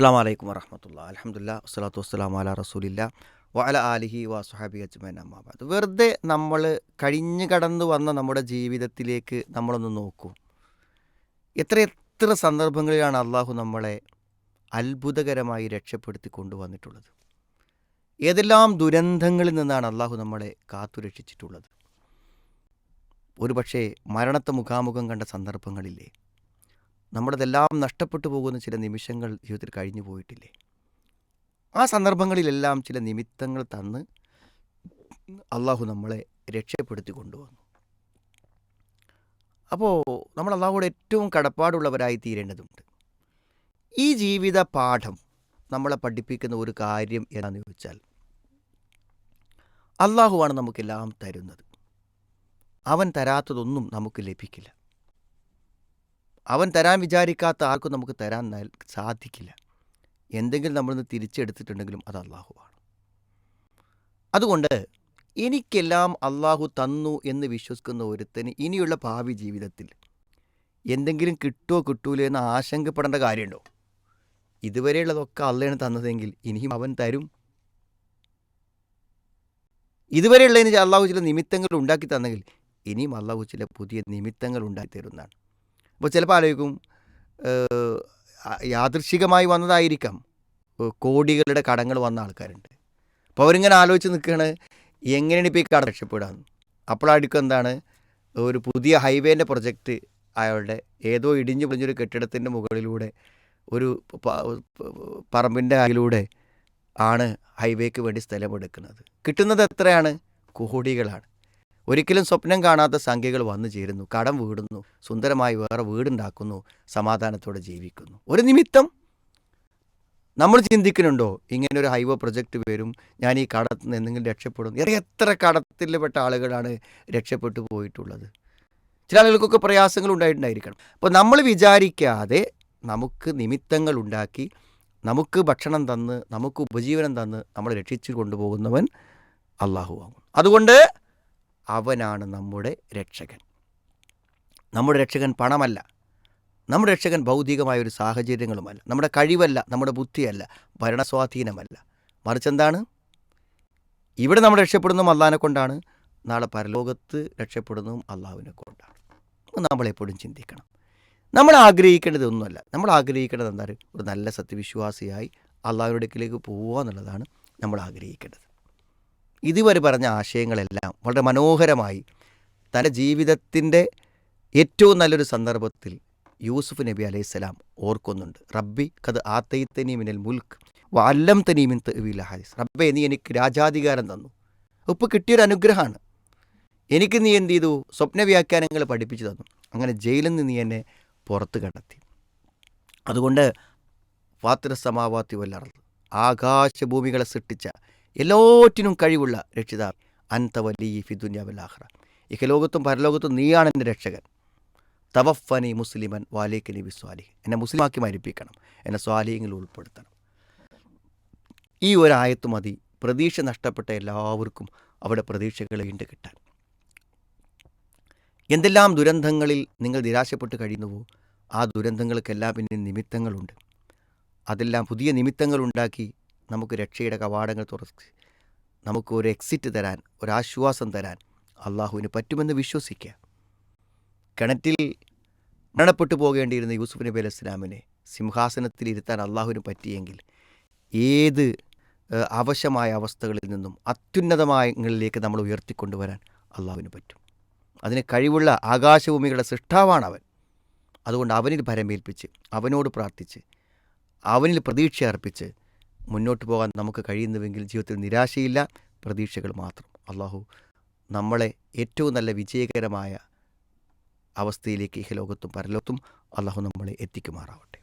അസ്സാം വലൈക്കും വറഹമത്തുള്ള അലഹമുല്ല വസ്സലാത്തു വസ്സലാം അല റസൂലില്ല വഅല ആലിഹി വാസുഹാബി സുഹാബി അജ്മൈൻ അമ്മാബാദ് വെറുതെ നമ്മൾ കഴിഞ്ഞു കടന്നു വന്ന നമ്മുടെ ജീവിതത്തിലേക്ക് നമ്മളൊന്ന് നോക്കൂ. എത്ര എത്ര സന്ദർഭങ്ങളിലാണ് അള്ളാഹു നമ്മളെ അത്ഭുതകരമായി രക്ഷപ്പെടുത്തി കൊണ്ടുവന്നിട്ടുള്ളത്? ഏതെല്ലാം ദുരന്തങ്ങളിൽ നിന്നാണ് അള്ളാഹു നമ്മളെ കാത്തു രക്ഷിച്ചിട്ടുള്ളത് ഒരുപക്ഷേ മരണത്തെ മുഖാമുഖം കണ്ട സന്ദർഭങ്ങളില്ലേ? നമ്മുടെതെല്ലാം നഷ്ടപ്പെട്ടു പോകുന്ന ചില നിമിഷങ്ങൾ ജീവിതത്തിൽ കഴിഞ്ഞു പോയിട്ടില്ലേ? ആ സന്ദർഭങ്ങളിലെല്ലാം ചില നിമിത്തങ്ങൾ തന്ന് അള്ളാഹു നമ്മളെ രക്ഷപ്പെടുത്തി കൊണ്ടുവന്നു. അപ്പോൾ നമ്മൾ അള്ളാഹുവോട് ഏറ്റവും കടപ്പാടുള്ളവരായി തീരേണ്ടതുണ്ട്. ഈ ജീവിത പാഠം നമ്മളെ പഠിപ്പിക്കുന്ന ഒരു കാര്യം എന്താണെന്ന് ചോദിച്ചാൽ അള്ളാഹുവാണ് നമുക്കെല്ലാം തരുന്നത്. അവൻ തരാത്തതൊന്നും നമുക്ക് ലഭിക്കില്ല. അവൻ തരാൻ വിചാരിക്കാത്ത ആർക്കും നമുക്ക് തരാൻ സാധിക്കില്ല. എന്തെങ്കിലും നമ്മളിന്ന് തിരിച്ചെടുത്തിട്ടുണ്ടെങ്കിലും അത് അള്ളാഹുവാണ് അതുകൊണ്ട് എനിക്കെല്ലാം അള്ളാഹു തന്നു എന്ന് വിശ്വസിക്കുന്ന ഒരുത്തന് ഇനിയുള്ള ഭാവി ജീവിതത്തിൽ എന്തെങ്കിലും കിട്ടുമോ കിട്ടൂലോ എന്ന് ആശങ്കപ്പെടേണ്ട കാര്യമുണ്ടോ? ഇതുവരെയുള്ളതൊക്കെ അള്ളയാണ് തന്നതെങ്കിൽ ഇനിയും അവൻ തരും. ഇതുവരെയുള്ളതിന് അള്ളാഹു ചില നിമിത്തങ്ങൾ ഉണ്ടാക്കി തന്നെങ്കിൽ ഇനിയും അള്ളാഹു ചില പുതിയ നിമിത്തങ്ങൾ ഉണ്ടാക്കി തരുന്നതാണ്. അപ്പോൾ ചിലപ്പോൾ ആലോചിക്കും യാദൃശികമായി വന്നതായിരിക്കാം. കോടികളുടെ കടങ്ങൾ വന്ന ആൾക്കാരുണ്ട്. അപ്പോൾ അവരിങ്ങനെ ആലോചിച്ച് നിൽക്കുകയാണ് എങ്ങനെയാണ് ഇപ്പോൾ ഈ കട രക്ഷപ്പെടാന്ന് അപ്പോഴായിരിക്കും എന്താണ് ഒരു പുതിയ ഹൈവേന്റെ പ്രൊജക്റ്റ് അയാളുടെ ഏതോ ഇടിഞ്ഞു പൊളിഞ്ഞൊരു കെട്ടിടത്തിന്റെ മുകളിലൂടെ ഒരു പറമ്പിന്റെ അതിലൂടെ ആണ് ഹൈവേക്ക് വേണ്ടി സ്ഥലമെടുക്കുന്നത്. കിട്ടുന്നത് എത്രയാണ്? കോടികളാണ്. ഒരിക്കലും സ്വപ്നം കാണാത്ത സംഖ്യകൾ വന്നു ചേരുന്നു കടം വീടുന്നു സുന്ദരമായി വേറെ വീടുണ്ടാക്കുന്നു സമാധാനത്തോടെ ജീവിക്കുന്നു. ഒരു നിമിത്തം നമ്മൾ ചിന്തിക്കുന്നുണ്ടോ ഇങ്ങനെ ഒരു ഹൈവേ പ്രൊജക്റ്റ് വരും ഞാൻ ഈ കടത്തിൽ നിന്ന് എന്തെങ്കിലും രക്ഷപ്പെടും എത്ര കടത്തിൽപ്പെട്ട ആളുകളാണ് രക്ഷപ്പെട്ടു പോയിട്ടുള്ളത്? ചില ആളുകൾക്കൊക്കെ പ്രയാസങ്ങൾ ഉണ്ടായിട്ടുണ്ടായിരിക്കണം. അപ്പോൾ നമ്മൾ വിചാരിക്കാതെ നമുക്ക് നിമിത്തങ്ങൾ ഉണ്ടാക്കി നമുക്ക് ഭക്ഷണം തന്ന് നമുക്ക് ഉപജീവനം തന്ന് നമ്മളെ രക്ഷിച്ചു കൊണ്ടുപോകുന്നവൻ അള്ളാഹു ആകും അതുകൊണ്ട് അവനാണ് നമ്മുടെ രക്ഷകൻ. നമ്മുടെ രക്ഷകൻ പണമല്ല. നമ്മുടെ രക്ഷകൻ ഭൗതികമായ ഒരു സാഹചര്യങ്ങളുമല്ല. നമ്മുടെ കഴിവല്ല നമ്മുടെ ബുദ്ധിയല്ല ഭരണസ്വാധീനമല്ല. മറിച്ച് എന്താണ്? ഇവിടെ നമ്മൾ രക്ഷപ്പെടുന്നതും അള്ളാഹിനെ കൊണ്ടാണ്. നാളെ പരലോകത്ത് രക്ഷപ്പെടുന്നതും അള്ളാഹുവിനെ കൊണ്ടാണ്. നമ്മളെപ്പോഴും ചിന്തിക്കണം. നമ്മൾ ആഗ്രഹിക്കേണ്ടത് ഒന്നുമല്ല. നമ്മൾ ആഗ്രഹിക്കേണ്ടത് എന്താണ്? ഒരു നല്ല സത്യവിശ്വാസിയായി അള്ളാഹുവിന്റെ അടുക്കിലേക്ക് പോവുക എന്നുള്ളതാണ് നമ്മൾ ആഗ്രഹിക്കേണ്ടത്. ഇതുവരെ പറഞ്ഞ ആശയങ്ങളെല്ലാം വളരെ മനോഹരമായി തന്റെ ജീവിതത്തിന്റെ ഏറ്റവും നല്ലൊരു സന്ദർഭത്തിൽ യൂസുഫ് നബി അലൈഹിസ്സലാം ഓർക്കുന്നുണ്ട്. റബ്ബി കത് ആത്തൈത്തനി മിനൽ മുൽക്ക് വല്ലം തനീമിൻ തെവില ഹാരിസ് റബ്ബെ നീ എനിക്ക് രാജാധികാരം തന്നു. ഉപ്പ് കിട്ടിയൊരു അനുഗ്രഹമാണ്. എനിക്ക് നീ എന്ത് ചെയ്തു? സ്വപ്ന വ്യാഖ്യാനങ്ങൾ പഠിപ്പിച്ചു തന്നു. അങ്ങനെ ജയിലിൽ നിന്ന് നീ എന്നെ പുറത്ത് കടത്തി അതുകൊണ്ട് ഫാത്തിര സമാവാത്തി വല്ലറത് ആകാശഭൂമികളെ സൃഷ്ടിച്ച എല്ലാറ്റിനും കഴിവുള്ള രക്ഷിതാവ് അൻത വലിയ ഇക്ക ഇഹലോകത്തും പരലോകത്തും നീയാണ് എന്റെ രക്ഷകൻ. തവഫനി മുസ്ലിമൻ വാലേക്കനി നബി സ്വാലിഹ് എന്നെ മുസ്ലിമാക്കി മരിപ്പിക്കണം. എന്നെ സ്വാലിഹ്യങ്ങളിൽ ഉൾപ്പെടുത്തണം. ഈ ഒരു ആയത്ത് മതി. പ്രതീക്ഷ നഷ്ടപ്പെട്ട എല്ലാവർക്കും അവിടെ പ്രതീക്ഷകൾ വീണ്ടും കിട്ടാൻ. എന്തെല്ലാം ദുരന്തങ്ങളിൽ നിങ്ങൾ നിരാശപ്പെട്ട് കഴിയുന്നുവോ ആ ദുരന്തങ്ങൾക്കെല്ലാം പിന്നെ നിമിത്തങ്ങളുണ്ട്. അതെല്ലാം പുതിയ നിമിത്തങ്ങൾ ഉണ്ടാക്കി നമുക്ക് രക്ഷയുടെ കവാടങ്ങൾ തുറച്ച് നമുക്ക് ഒരു എക്സിറ്റ് തരാൻ ഒരാശ്വാസം തരാൻ അള്ളാഹുവിന് പറ്റുമെന്ന് വിശ്വസിക്കുക. കിണറ്റിൽ മരണപ്പെട്ടു പോകേണ്ടിയിരുന്ന യൂസുഫ് നബി അലൈഹി ഇസ്ലാമിനെ സിംഹാസനത്തിൽ ഇരുത്താൻ അള്ളാഹുവിന് പറ്റിയെങ്കിൽ ഏത് ആവശ്യമായ അവസ്ഥകളിൽ നിന്നും അത്യുന്നതമായങ്ങളിലേക്ക് നമ്മൾ ഉയർത്തിക്കൊണ്ടുവരാൻ അള്ളാഹുവിന് പറ്റും. അതിന് കഴിവുള്ള ആകാശഭൂമികളുടെ സൃഷ്ടാവാണ് അവൻ അതുകൊണ്ട് അവനിൽ ഭരമേൽപ്പിച്ച് അവനോട് പ്രാർത്ഥിച്ച് അവനിൽ പ്രതീക്ഷ അർപ്പിച്ച് മുന്നോട്ട് പോകാൻ നമുക്ക് കഴിയുന്നുവെങ്കിൽ ജീവിതത്തിൽ നിരാശയില്ല പ്രതീക്ഷകൾ മാത്രം. അള്ളാഹു നമ്മളെ ഏറ്റവും നല്ല വിജയകരമായ അവസ്ഥയിലേക്ക് ഇഹലോകത്തും പരലോകത്തും അള്ളാഹു നമ്മളെ എത്തിക്കുമാറാവട്ടെ.